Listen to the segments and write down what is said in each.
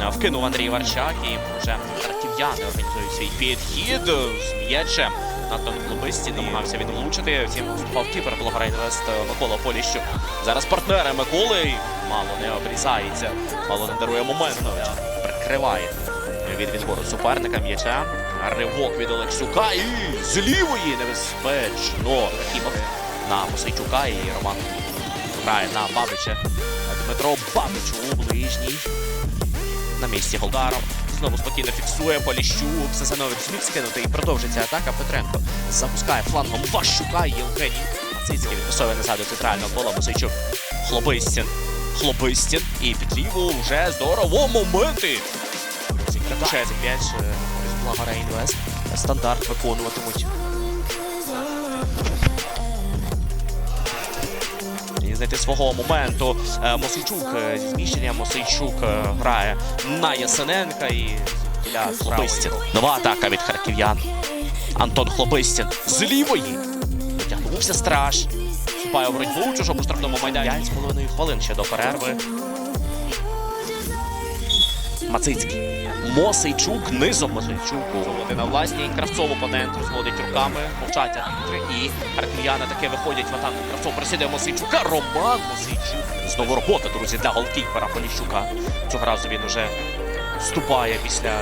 Е, вкинув Андрій Варчак і вже харків'яни організують свій підхід з м'ячем. Антон Клубисті намагався відлучити. Втім, впав кіпер Благорайнвест Микола Поліщук. Зараз партнери Миколи мало не обрізається, мало не дарує моменту. Прикриває від відбору суперника м'яча. Ривок від Олексюка і з лівої небезпечно. Рахімов на Мосейчука і Роман грає на Бабича. Дмитро Бабич у ближній. На місці Голдаров. Знову спокійно фіксує Поліщук. Сазанович зміг скинути і продовжиться атака. Петренко запускає флангом Ващука і Євгеній. Мацицький відпасовує назад до центрального пола Мосейчук. Хлобистін. Хлобистін. І під ліву вже здорово моменти. Рикошет м'яч е, з Благора Інвест. Стандарт виконуватимуть. І знайти свого моменту. Е, Мосейчук е, зі зміщенням Мосейчук е, грає на Ясененка і для Хлобистін. Нова атака від харків'ян. Антон Хлобистін з лівої. Дотягнувся страж. Вступає у боротьбу у чужому штрафному майдані. 5,5 хвилин ще до перерви. Мацицький. Мосейчук низом Мосейчук. Вони на власній Кравцов опонент розводить руками, мовчать арбітри. І харків'яни таки виходять в атаку. Кравцов просідає Мосейчука. Роман Мосейчук. Знову робота, друзі, для голкіпера Поліщука. Цього разу він уже вступає після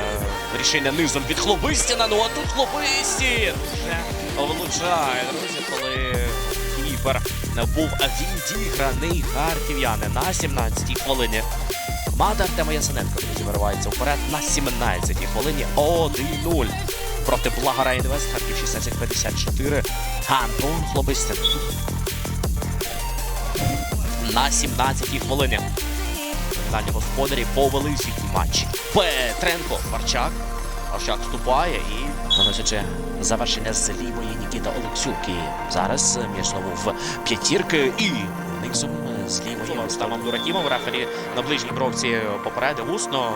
рішення низом від Хлобистіна. Ну а тут Хлобистін влучає, друзі, коли кіпер був відіграний харків'яни на 17-й хвилині. Команда Артема Ясененка, друзі, виривається вперед на 17-й хвилині 1-0 проти Благора Інвест, Харків 1654. Антон Хлобистин. На 17-й хвилині. Дані господарі повели свій матч. Петренко, Варчак. Варчак вступає і наносячи завершення з лівої Нікіта Олексюк. І зараз м'яч знову в п'ятірки і низом з лівої Ставом Дуракімов. Рефері на ближній бровці попередив усно.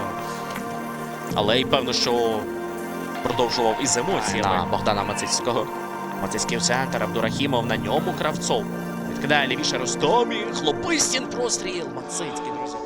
Але й певно, що продовжував із емоціями на Богдана Мацицького. Мацицький в центр, Абдурахімов на ньому Кравцов. Відкидає лівіше Ростомі. Хлопистін простріл. Мацицький, друзі.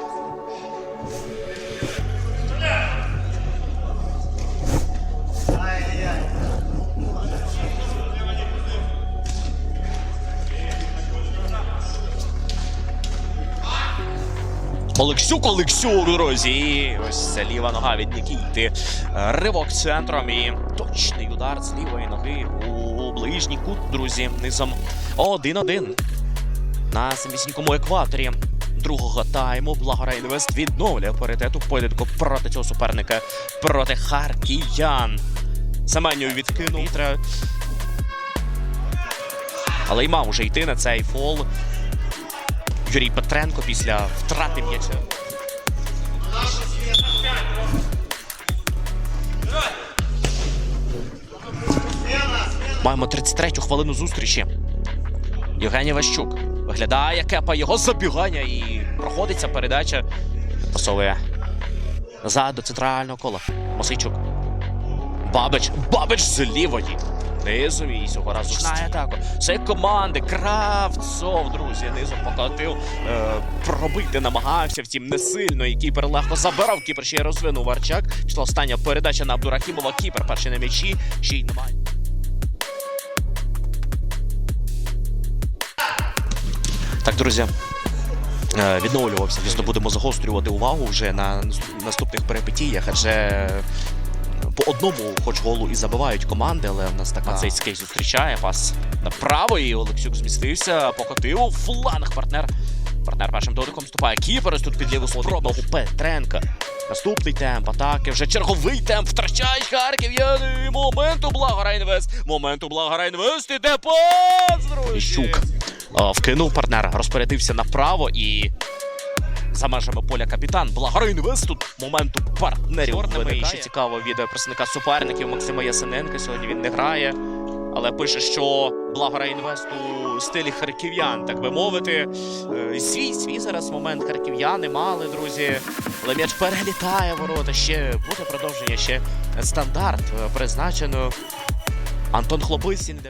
Олексюк, Олексюк, друзі. І ось це ліва нога від Нікіти. Ривок центром і точний удар з лівої ноги у ближній кут, друзі. Низом 1-1 на самісінькому екваторі. Другого тайму Благора Інвест відновлює паритет у поєдинку проти цього суперника проти харків'ян. Семеню відкинув. Але й мав уже йти на цей фол. Юрій Петренко після втрати м'яча. Маємо 33-ю хвилину зустрічі. Євгеній Ващук виглядає кепа його забігання і проходиться передача. Пасовує назад до центрального кола. Мосейчук. Бабич. Бабич з лівої. Низом і цього разу знає атаку. Це команди. Кравцов, друзі, низом покотив. Е, пробити намагався, втім не сильно. І кіпер легко забирав. Кіпер ще й розвинув Варчак. Пішла остання передача на Абдурахімова. Кіпер перший на м'ячі. Ще й немає. Так, друзі. е, Відновлювався. Звісно, будемо загострювати увагу вже на наступних перипетіях, адже по одному, хоч голу і забивають команди, але в нас така Мацейський зустрічає пас направо, і Олексюк змістився, покотив фланг партнер. Партнер першим дотиком вступає Кіпер, ось тут під ліву спроба у Петренка. Наступний темп атаки, вже черговий темп втрачають Харків'яни. Момент у Благора Інвест. Момент у Благора Інвест. Іде пас, друзі. Щук вкинув партнера, розпорядився направо і за межами поля капітан. Благора Інвест тут моменту партнерів виникає. Ще цікаво від представника суперників Максима Ясененка. Сьогодні він не грає, але пише, що Благора Інвест у стилі харків'ян, так би мовити. Е, Свій свій зараз момент харків'яни мали, друзі. Але м'яч перелітає ворота. Ще буде продовження, ще стандарт е, призначено. Антон Хлопицін. йде